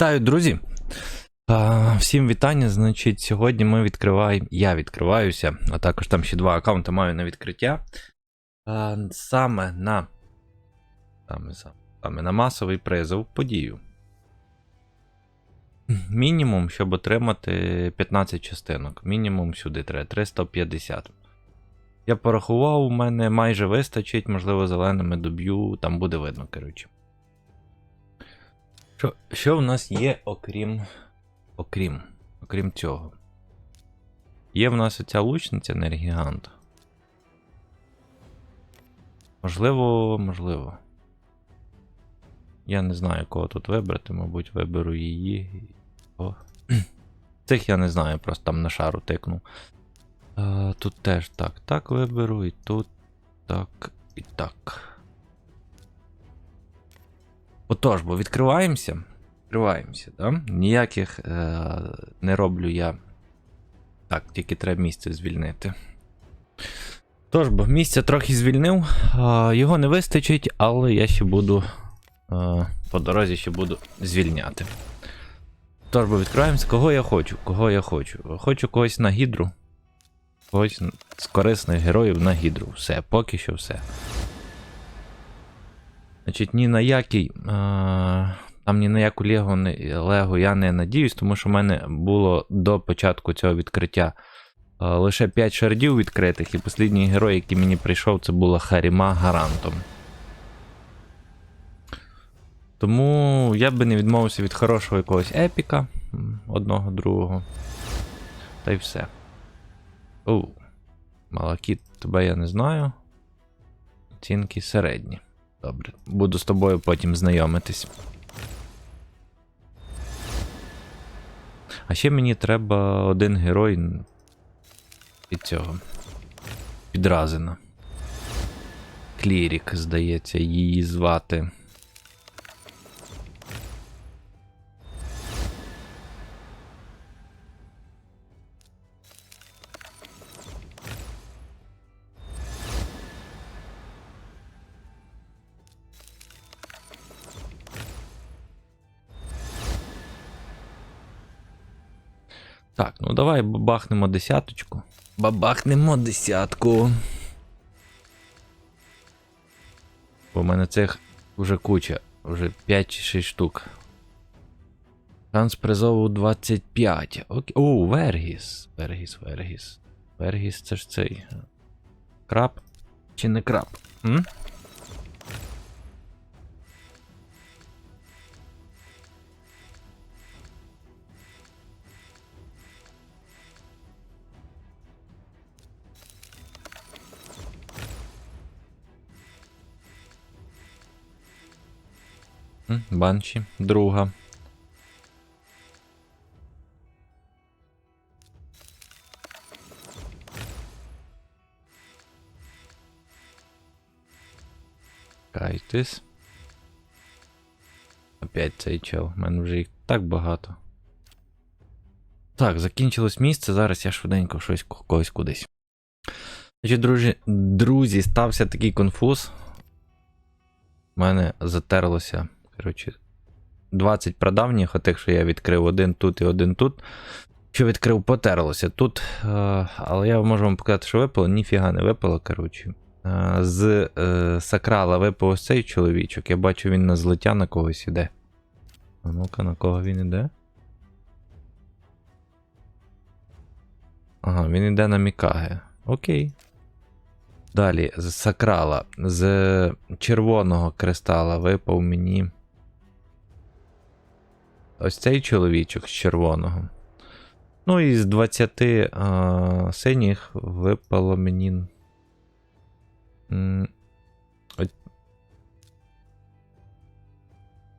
Вітаю, друзі! Всім вітання. Значить, сьогодні ми відкриваємо. Я відкриваюся, а також там ще два аккаунти маю на відкриття. Саме на саме, саме, на масовий призов подію. Мінімум, щоб отримати 15 частинок. Мінімум сюди треба 350. Я порахував, у мене майже вистачить, можливо, зеленими доб'ю, там буде видно, коротше. Що, що в нас є, окрім. Окрім. Окрім цього? Є в нас оця лучниця енергігант. Можливо, можливо. Я не знаю, кого тут вибрати, мабуть, виберу її. О. Цих я не знаю, просто там на шару тикну. Тут теж так, так виберу, і тут так, і так. Отож, бо відкриваємося. Відкриваємося, да? Ніяких е- не роблю я. Так, тільки треба місце звільнити. Тож, бо місце трохи звільнив, а, його не вистачить, але я ще буду. Е- по дорозі ще буду звільняти. Тож, бо відкриваємося, кого я хочу. Кого я хочу. Хочу когось на гідру. Когось з корисних героїв на гідру. Все, поки що все. Значить, ні на який. А, там ні на яку Лего, Лего я не надіюсь, тому що в мене було до початку цього відкриття а, лише 5 шардів відкритих, і останній герой, який мені прийшов, це була Харіма Гарантом. Тому я би не відмовився від хорошого якогось епіка, одного другого. Та й все. Оу. Малакіт, тебе я не знаю. Оцінки середні. Добре, буду з тобою потім знайомитись. А ще мені треба один герой від цього. Підразина. Клірік, здається, її звати. Так, ну давай бабахнемо десяточку. Бабахнемо десятку. Бо в мене цих вже куча, вже 5 чи 6 штук. Шанс призову 25. Окей. О, Вергіс. Вергіс, Вергіс. Вергіс це ж цей. Краб? Чи не краб? М? Банші, друга. Кайтис. Опять цей чел. У мене вже їх так багато. Так, закінчилось місце. Зараз я швиденько щось когось кудись. Значить, друзі, друзі, стався такий конфуз. У мене затерлося. Коротше, 20 прадавніх, отих, що я відкрив один тут і один тут. Що відкрив, потерлося тут. е, але я можу вам показати, що випало, ніфіга не випало, коротше. Е, з е, сакрала випав ось цей чоловічок. Я бачу, він на злиття на когось іде. А ну-ка, на кого він іде? Ага, він іде на Мікаге. Окей. Далі, з сакрала, з червоного кристала випав мені. Ось цей чоловічок з червоного. Ну і з 20 а, синіх випало мені.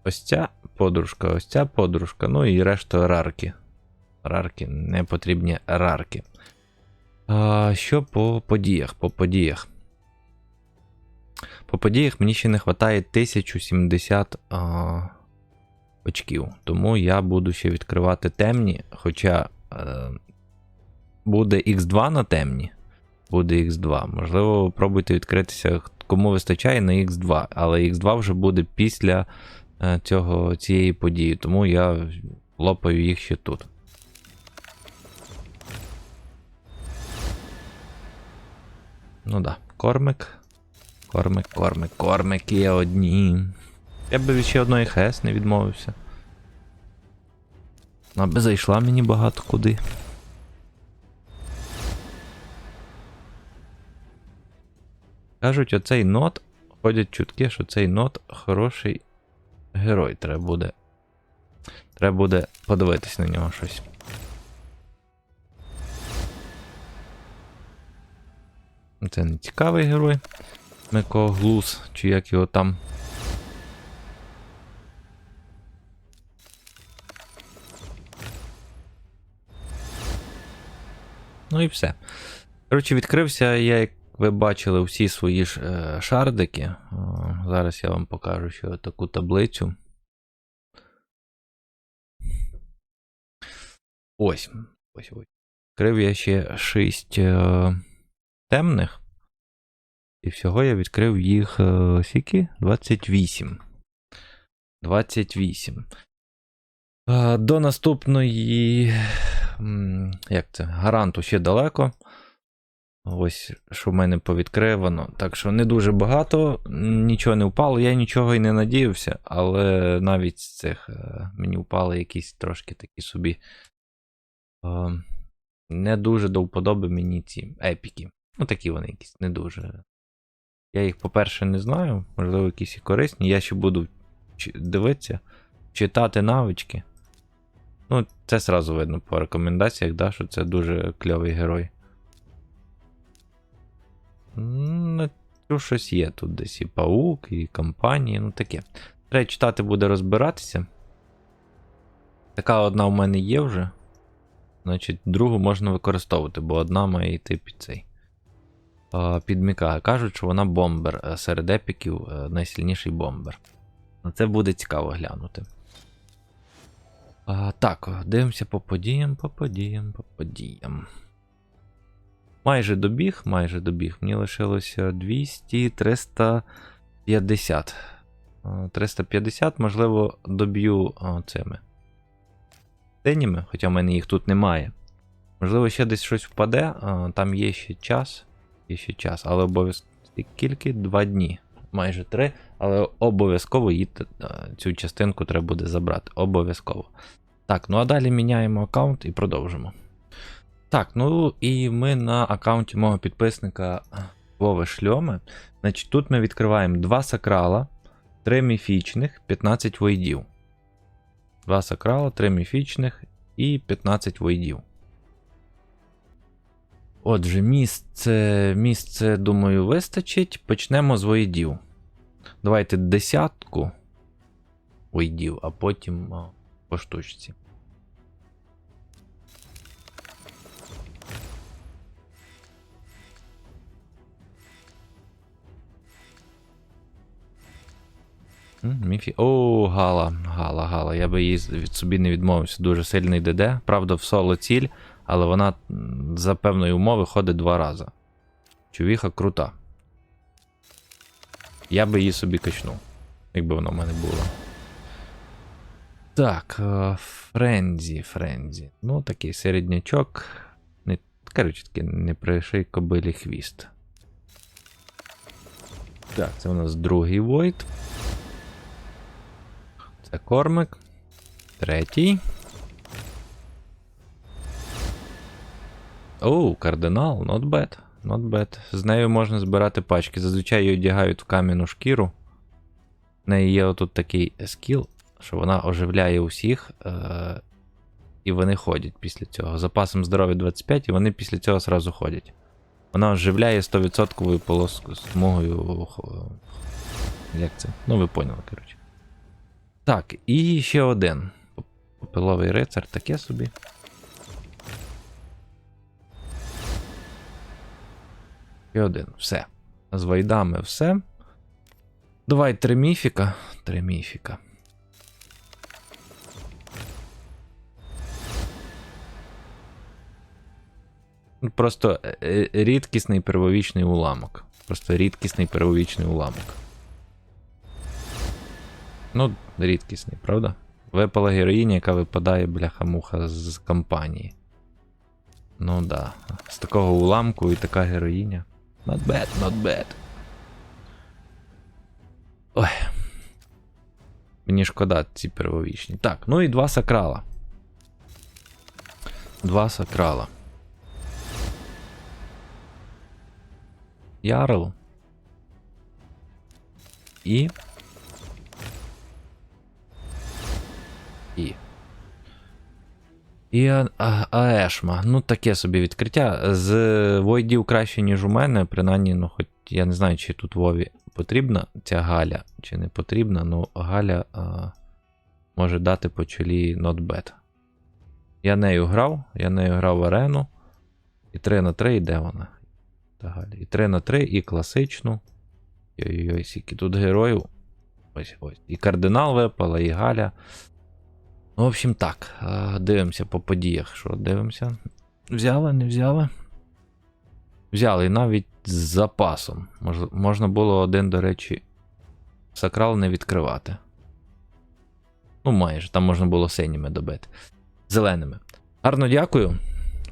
Ось ця подружка, ось ця подружка, ну і решта рарки. Рарки, не потрібні рарки. А, що по подіях? По подіях. По подіях мені ще не вистачає 1070 а, очків. Тому я буду ще відкривати темні. Хоча е, буде X2 на темні. Буде X2. Можливо, пробуйте відкритися, кому вистачає на X2. Але X2 вже буде після е, цього, цієї події, тому я лопаю їх ще тут. Ну да, кормик. Кормик, кормик, кормик є одні. Я б від ще одної ХС не відмовився. Вона би зайшла мені багато куди. Кажуть, оцей нот. Ходять чутки, що цей нот хороший герой. Треба буде. Треба буде подивитись на нього щось. Це не цікавий герой. Меко Глус, чи як його там. Ну і все. Коротше, відкрився я, як ви бачили, всі свої ж е, шардики. О, зараз я вам покажу ще таку таблицю. Ось. Ось ось. Відкрив я ще 6 е, темних. І всього я відкрив їх е, скільки? 28. 28. Е, До наступної. Як це? Гаранту ще далеко. Ось, що в мене повідкривано. Так що не дуже багато, нічого не впало. Я нічого і не надіявся, але навіть з цих е, мені впали якісь трошки такі собі. е, Не дуже до вподоби мені ці епіки. Ну, такі вони якісь не дуже. Я їх, по-перше, не знаю, можливо, якісь і корисні. Я ще буду дивитися, читати навички. Ну, це сразу видно по рекомендаціях, да, що це дуже кльовий герой. Ну, ну, щось є тут десь і паук, і компанії, ну таке. Треба читати буде розбиратися. Така одна в мене є вже. Значить, другу можна використовувати, бо одна має йти під цей. Під. Кажуть, що вона бомбер серед епіків е, найсильніший бомбер. На це буде цікаво глянути. А, так, дивимося по подіям, по подіям, по подіям. Майже добіг, майже добіг. Мені лишилося 200, 350. 350, можливо, доб'ю а, цими синіми, хоча в мене їх тут немає. Можливо, ще десь щось впаде, там є ще час. Є ще час, але обов'язково скільки? Два дні. Майже три, але обов'язково її цю частинку треба буде забрати. Обов'язково. Так, ну а далі міняємо аккаунт і продовжимо. Так, ну і ми на аккаунті мого підписника Вови Шльоми. Значить, тут ми відкриваємо 2 сакрала, 3 міфічних, 15 войдів. 2 сакрала, 3 міфічних і 15 войдів. Отже, місце, місце, думаю, вистачить. Почнемо з войдів. Давайте десятку войдів, а потім а, по штучці. Міфі. О, Гала, Гала, Гала. Я би її собі не відмовився. Дуже сильний ДД. Правда, в соло ціль, але вона за певної умови ходить два рази. Чувіха крута. Я би її собі качнув, якби вона в мене була. Так, е, Френзі, Френзі. Ну, такий середнячок. Не, коротше, таки, не приший кобилі хвіст. Так, це у нас другий Войт. Це кормик. Третій. Оу, кардинал, not bad. Not bad. З нею можна збирати пачки. Зазвичай її одягають в кам'яну шкіру. В неї є отут такий скіл, що вона оживляє усіх. Е- і вони ходять після цього. Запасом здоров'я 25, і вони після цього зразу ходять. Вона оживляє 100% полоску смугою. хо- Як це? Ну, ви поняли, коротше. Так, і ще один. Попиловий рицар, таке собі. І один. Все. З вайдами все. Давай три міфіка. Три міфіка. Просто е, е, рідкісний первовічний уламок. Просто рідкісний первовічний уламок. Ну, рідкісний, правда? Випала героїня, яка випадає бляха-муха з компанії. Ну да. З такого уламку і така героїня. Not bad, not bad. Ой. Мені шкода ці первовічні. Так, ну і два сакрала. Два сакрала. Ярл. І. І. І Аешма. Ну, таке собі відкриття. З Войдів краще, ніж у мене. Принаймні, ну, хоч я не знаю, чи тут Вові потрібна ця Галя, чи не потрібна, ну Галя а, може дати по чолі not bad. Я нею грав, я нею грав в арену. І 3 на 3, і де вона? Та Галя. І 3 на 3, і класичну. Ой-ой-ой, скільки тут героїв. Ось ось. І кардинал випала, і Галя. Ну, в общем, так. Дивимося по подіях. Що дивимося? Взяли, не взяли? Взяли і навіть з запасом. Мож, можна було один, до речі, сакрал не відкривати. Ну, майже, там можна було синіми добити. Зеленими. Гарно дякую.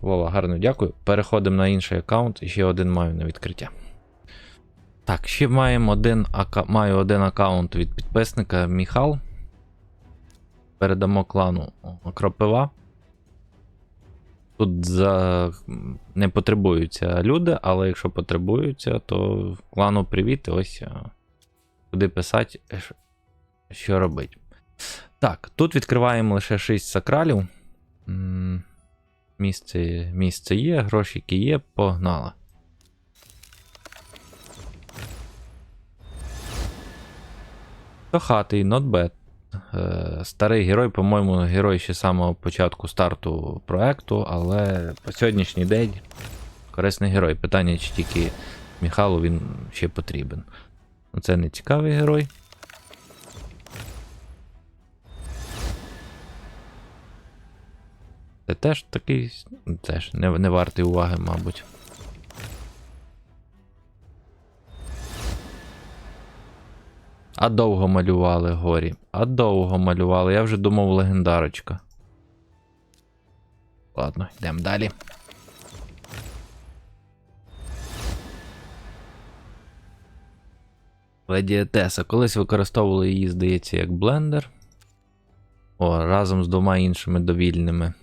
Вова, гарно дякую. Переходимо на інший аккаунт і ще один маю на відкриття. Так, ще маємо один, ака... маю один аккаунт від підписника Міхал. Передамо клану Кропива. Тут за... не потребуються люди, але якщо потребуються, то клану привіт. і Ось куди писати, що робить. Так, тут відкриваємо лише 6 сакралів. Місце, місце є, грошики є, погнали. Хатий, not bad. Е, Старий герой, по-моєму, герой ще з самого початку старту проекту, але по сьогоднішній день корисний герой. Питання, чи тільки Міхалу він ще потрібен. Ну, Це не цікавий герой. Це теж такий. ну, Теж не, не вартий уваги, мабуть. А довго малювали горі. А довго малювали. Я вже думав легендарочка. Ладно, йдемо далі. Ледіатеса. Колись використовували її, здається, як блендер. О, разом з двома іншими довільними.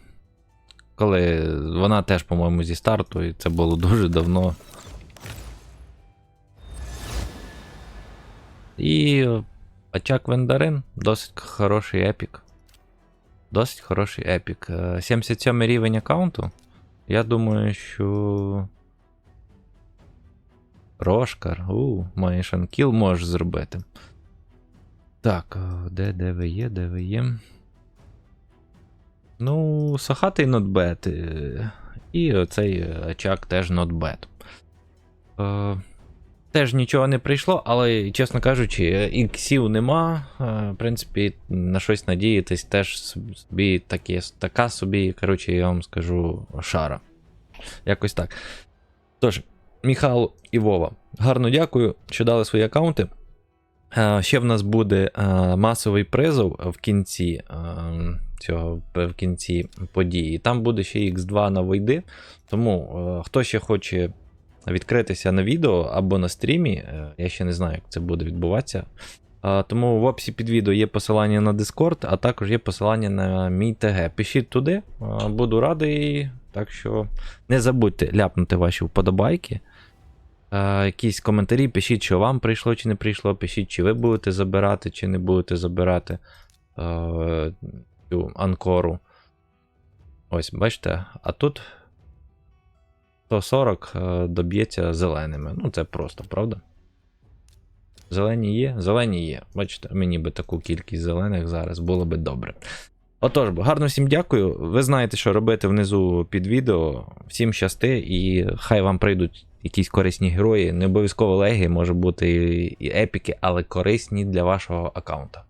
Коли вона теж, по-моєму, зі старту, і це було дуже давно. І Очак Вендарин досить хороший епік. Досить хороший епік. Е, 77 рівень аккаунту. Я думаю, що. Рошкар. У, маєш анкіл можеш зробити. Так, е, де, де ви є, де ви є? Ну, Сахатий bad. е, І оцей е, очак теж. Е, Теж нічого не прийшло, але, чесно кажучи, іксів нема. Е, В принципі, на щось надіятись теж собі таке, така собі, коротше, я вам скажу, шара. Якось так. Тож, Міхал і Вова, гарно дякую, що дали свої аккаунти. Е, Ще в нас буде е, масовий призов в кінці цього в кінці події. Там буде ще X2 на войди. Тому хто ще хоче відкритися на відео або на стрімі, е, я ще не знаю, як це буде відбуватися. Тому в описі під відео є посилання на Discord, а також є посилання на мій ТГ. Пишіть туди, е, буду радий. Так що не забудьте ляпнути ваші вподобайки. Е, Якісь коментарі, пишіть, що вам прийшло чи не прийшло. Пишіть, чи ви будете забирати, чи не будете забирати цю анкору. Ось, бачите, а тут 140 е, доб'ється зеленими. Ну, це просто, правда? Зелені є? Зелені є. Бачите, мені би таку кількість зелених зараз було би добре. Отож, гарно всім дякую. Ви знаєте, що робити внизу під відео. Всім щасти, і хай вам прийдуть якісь корисні герої. Не обов'язково легі, може бути і епіки, але корисні для вашого аккаунта.